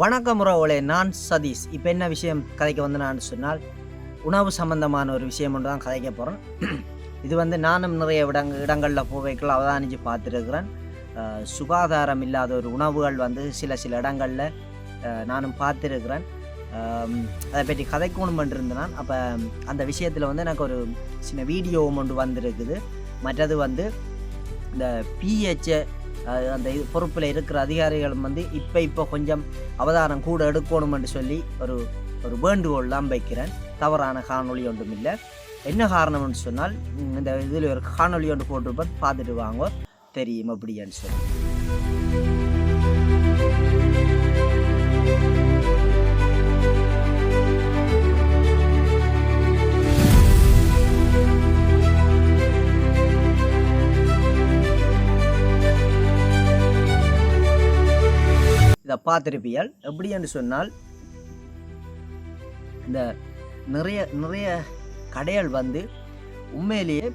வணக்கம் உறவுகளே நான் சதீஷ். இப்போ என்ன விஷயம் கதைக்க வந்து நான் சொன்னால் உணவு சம்பந்தமான ஒரு விஷயம் ஒன்று தான் கதைக்க போகிறேன் இது வந்து நானும் நிறைய இடங்க இடங்களில் போவைக்குள்ள அவதானித்து பார்த்துருக்கிறேன். சுகாதாரம் இல்லாத ஒரு உணவுகள் வந்து சில சில இடங்களில் நானும் பார்த்துருக்கிறேன். அதை பற்றி கதைக்கணும் இருந்தேன் அப்போ அந்த விஷயத்தில் வந்து எனக்கு ஒரு சின்ன வீடியோவும் ஒன்று வந்திருக்குது. மற்றது வந்து இந்த பிஹெச் அந்த இது பொறுப்பில் இருக்கிற அதிகாரிகளும் வந்து இப்போ இப்போ கொஞ்சம் அவதாரம் கூட எடுக்கணும்னு சொல்லி ஒரு ஒரு வேண்டுகோள்லாம் வைக்கிறேன். தவறான காணொளி ஒன்றும் இல்லை. என்ன காரணம்னு சொன்னால் இந்த இதில் ஒரு காணொளி ஒன்று போட்டிருப்பேன் பார்த்துட்டு வாங்க. தெரியும் அப்படின்னு சொல்லி. பார்த்துருப்பியால்? எப்படி என்று சொன்னால் இந்த நிறைய நிறைய கடைகள் வந்து உண்மையிலேயே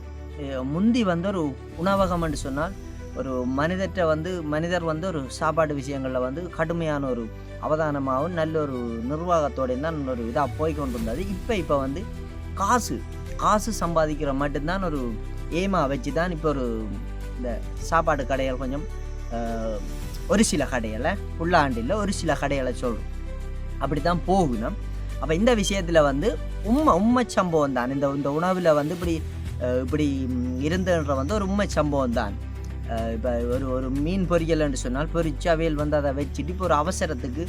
முந்தி வந்து ஒரு உணவகம் என்று சொன்னால் ஒரு மனிதர்கிட்ட வந்து மனிதர் வந்து ஒரு சாப்பாடு விஷயங்களில் வந்து கடுமையான ஒரு அவதானமாகவும் நல்ல ஒரு நிர்வாகத்தோடையும் தான் ஒரு இதாக போய் கொண்டிருந்தது இப்போ இப்போ வந்து காசு காசு சம்பாதிக்கிற மட்டும்தான் ஒரு ஏமா வச்சு தான் இப்போ ஒரு இந்த சாப்பாடு கடைகள் கொஞ்சம் ஒரு சில கடைகளை புல்லாண்டில் ஒரு சில கடைகளை சொல்கிறோம் அப்படி தான் போகணும். அப்போ இந்த விஷயத்தில் வந்து உண்மை உண்மை சம்பவம் தான். இந்த இந்த உணவில் வந்து இப்படி இப்படி இருந்துன்ற இருந்தன்ற வந்து ஒரு உண்மை சம்பவம் தான். இப்போ ஒரு ஒரு மீன் பொரியல்னு சொன்னால் பொரிச்சு அவையல் வந்து அதை வச்சுட்டு இப்போ ஒரு அவசரத்துக்கு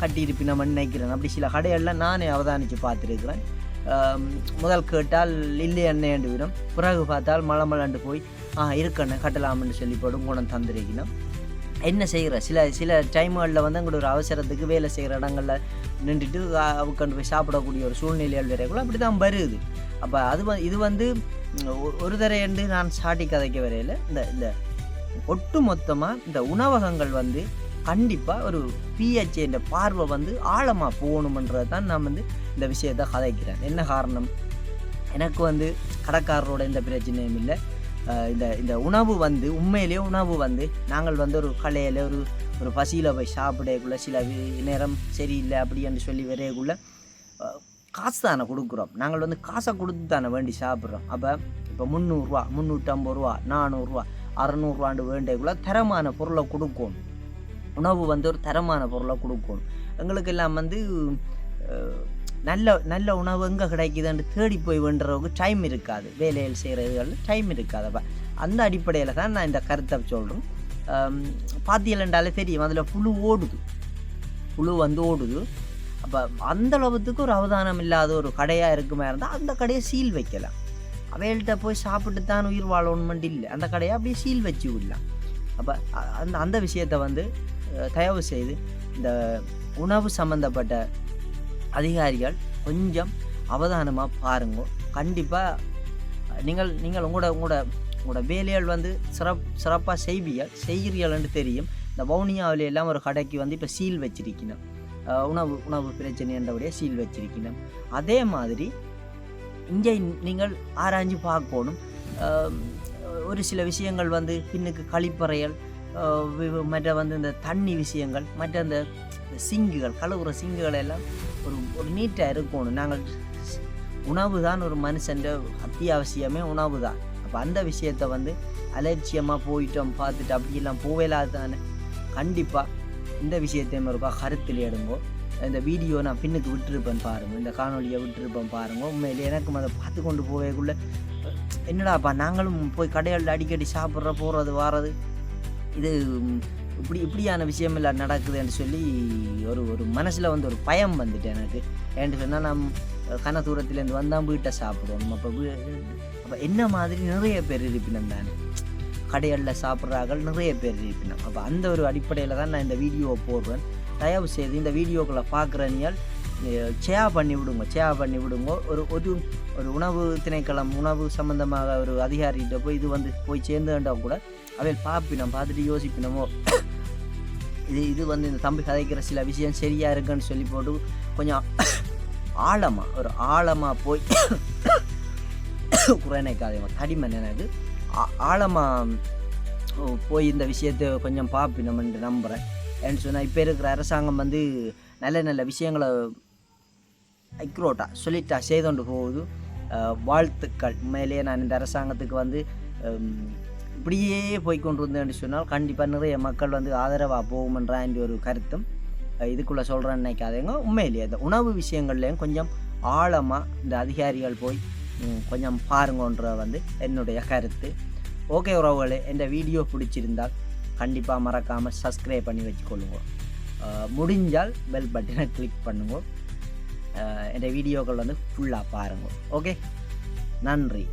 கட்டியிருப்பினோம்னு நினைக்கிறேன். அப்படி சில கடைகளில் நானே அவதானித்து பார்த்துருக்கிறேன். முதல் கேட்டால் இல்லை எண்ணெய் விடும் பிறகு பார்த்தால் மலை மலண்டு போய் ஆ இருக்கண்ணே கட்டலாம்னு சொல்லி போடும் குணம் தந்திருக்கணும் என்ன செய்கிற சில சில டைம்களில் வந்து எங்களோட ஒரு அவசரத்துக்கு வேலை செய்கிற இடங்களில் நின்றுட்டு அவுக்கண்டு போய் சாப்பிடக்கூடிய ஒரு சூழ்நிலைகள் வரைக்குள்ள அப்படி தான் வருது. அப்போ அது இது வந்து ஒரு தரையண்டு நான் சாட்டி கதைக்க வரையில் இந்த இந்த ஒட்டு மொத்தமாக இந்த உணவகங்கள் வந்து கண்டிப்பாக ஒரு பிஹெச் என்ற பார்வை வந்து ஆழமாக போகணுமன்றதை தான் நான் வந்து இந்த விஷயத்தை கதைக்கிறேன். என்ன காரணம்? எனக்கு வந்து கடைக்காரரோட எந்த பிரச்சனையும் இல்லை. இந்த இந்த உணவு வந்து உண்மையிலேயே உணவு வந்து நாங்கள் வந்து ஒரு கலையில் ஒரு ஒரு பசியில் போய் சாப்பிடக்குள்ள சில நேரம் சரியில்லை அப்படின்னு சொல்லி வரையக்குள்ள காசு தானே கொடுக்குறோம். நாங்கள் வந்து காசை கொடுத்து தானே வேண்டி சாப்பிட்றோம். அப்போ இப்போ முந்நூறுரூவா முந்நூற்றம்பது ரூபா நானூறுரூவா அறநூறுவாண்டு வேண்டியக்குள்ள தரமான பொருளை கொடுக்கணும். உணவு வந்து ஒரு தரமான பொருளை கொடுக்கணும். எங்களுக்கு எல்லாம் வந்து நல்ல நல்ல உணவு எங்கே கிடைக்குதுன்னு தேடி போய் வேண்டுறவங்க டைம் இருக்காது. வேலையில் செய்கிறதுகள் டைம் இருக்காது. அப்போ அந்த அடிப்படையில் தான் நான் இந்த கருத்தை சொல்கிறேன் பாத்தியலண்டாலே தெரியும். அதில் புழு ஓடுது. புழு வந்து ஓடுது. அப்போ அந்த அளவுக்கு ஒரு அவதானம் இல்லாத ஒரு கடையாக இருக்குமா இருந்தால் அந்த கடையை சீல் வைக்கலாம். அவைகள்கிட்ட போய் சாப்பிட்டு தான் உயிர் வாழணுமெண்ட் இல்லை. அந்த கடையை அப்படியே சீல் வச்சு விடலாம். அப்போ அந்த அந்த விஷயத்தை வந்து தயவு செய்து இந்த உணவு சம்மந்தப்பட்ட அதிகாரிகள் கொஞ்சம் அவதானமாக பாருங்க. கண்டிப்பாக நீங்கள் நீங்கள் உங்களோட உங்களோட உங்களோட வேலைகள் வந்து சிறப் சிறப்பாக செய்வியல் செய்கிறீர்கள்னு தெரியும். இந்த வவுனியாவில எல்லாம் ஒரு கடைக்கு வந்து இப்போ சீல் வச்சிருக்கணும். உணவு உணவு பிரச்சனை என்றபடியே சீல் வச்சிருக்கணும். அதே மாதிரி இங்கே நீங்கள் ஆராய்ஞ்சு பார்க்கணும். ஒரு சில விஷயங்கள் வந்து பின்னுக்கு கழிப்பறைகள் மற்ற வந்து இந்த தண்ணி விஷயங்கள் மற்ற அந்த சிங்குகள் கழுவுற சிங்குகள் எல்லாம் ஒரு ஒரு நீட்டாக இருக்கணும். நாங்கள் உணவு தான் ஒரு மனுஷன் அத்தியாவசியமே உணவு தான் அப்போ அந்த விஷயத்தை வந்து அலட்சியமாக போயிட்டோம் பார்த்துட்டு அப்படியெல்லாம் போவேலாது தானே கண்டிப்பாக இந்த விஷயத்தையும் இருக்கா கருத்தில் எடுங்கோ. இந்த வீடியோ நான் பின்னுக்கு விட்டுருப்பேன் பாருங்கள் இந்த காணொலியை விட்டுருப்பேன் பாருங்கள் உண்மையில் எனக்கும் அதை பார்த்து கொண்டு போவேக்குள்ள என்னடாப்பா நாங்களும் போய் கடைகளில் அடிக்கடி சாப்பிட்ற போகிறது வாரது இது இப்படி இப்படியான விஷயம் எல்லாம் நடக்குதுன்னு சொல்லி ஒரு ஒரு மனசில் வந்து ஒரு பயம் வந்துட்டு எனக்கு. ஏன்னு சொன்னால் நாம் கன தூரத்துலேருந்து வந்தால் வீட்டை சாப்பிடுவோம். அப்போ அப்போ என்ன மாதிரி நிறைய பேர் இருப்பினம் தானே கடைகளில் சாப்பிட்றார்கள் நிறைய பேர் இருப்பினம். அப்போ அந்த ஒரு அடிப்படையில் தான் நான் இந்த வீடியோவை போடுவேன் தயவு செய்து இந்த வீடியோக்களை பார்க்குறனியால் சேவா பண்ணி விடுங்க சேவா பண்ணி விடுங்க. ஒரு ஒரு ஒரு உணவு திணைக்களம் உணவு சம்பந்தமாக ஒரு அதிகாரிகிட்ட போய் இது வந்து போய் சேர்ந்துட்டா கூட அவையில் பார்ப்பினோம் பார்த்துட்டு யோசிப்பினமோ. இது இது வந்து இந்த தம்பி கதைக்கிற சில விஷயம் சரியாக இருக்குன்னு சொல்லி போட்டு கொஞ்சம் ஆழமாக ஒரு ஆழமாக போய் குறைனைக்காதேமா தடிமன் எனக்கு. ஆழமாக போய் இந்த விஷயத்தை கொஞ்சம் பார்ப்பினோம்னு நம்புகிறேன் ஏன்னு சொன்னால் இப்போ இருக்கிற அரசாங்கம் வந்து நல்ல நல்ல விஷயங்களை ஐக்ரோட்டா சொல்லிட்டா செய்தோண்டு போகுது. வாழ்த்துக்கள். உண்மையிலேயே நான் இந்த அரசாங்கத்துக்கு வந்து இப்படியே போய் சொன்னால் கண்டிப்பாக நிறைய மக்கள் வந்து ஆதரவாக போகுமன்ற ஒரு கருத்தும் இதுக்குள்ளே சொல்கிறேன்னு நினைக்காதேங்க. உண்மையிலேயே இந்த உணவு விஷயங்கள்லேயும் கொஞ்சம் ஆழமாக இந்த அதிகாரிகள் போய் கொஞ்சம் பாருங்கன்ற வந்து என்னுடைய கருத்து. ஓகே உறவுகளே இந்த வீடியோ பிடிச்சிருந்தால் கண்டிப்பாக மறக்காமல் சப்ஸ்கிரைப் பண்ணி வச்சுக்கொள்ளுங்க. முடிஞ்சால் பெல் பட்டனை கிளிக் பண்ணுங்கள் அஹ் இந்த வீடியோக்கள் வந்து ஃபுல்லாக பாருங்க ஓகே நன்றி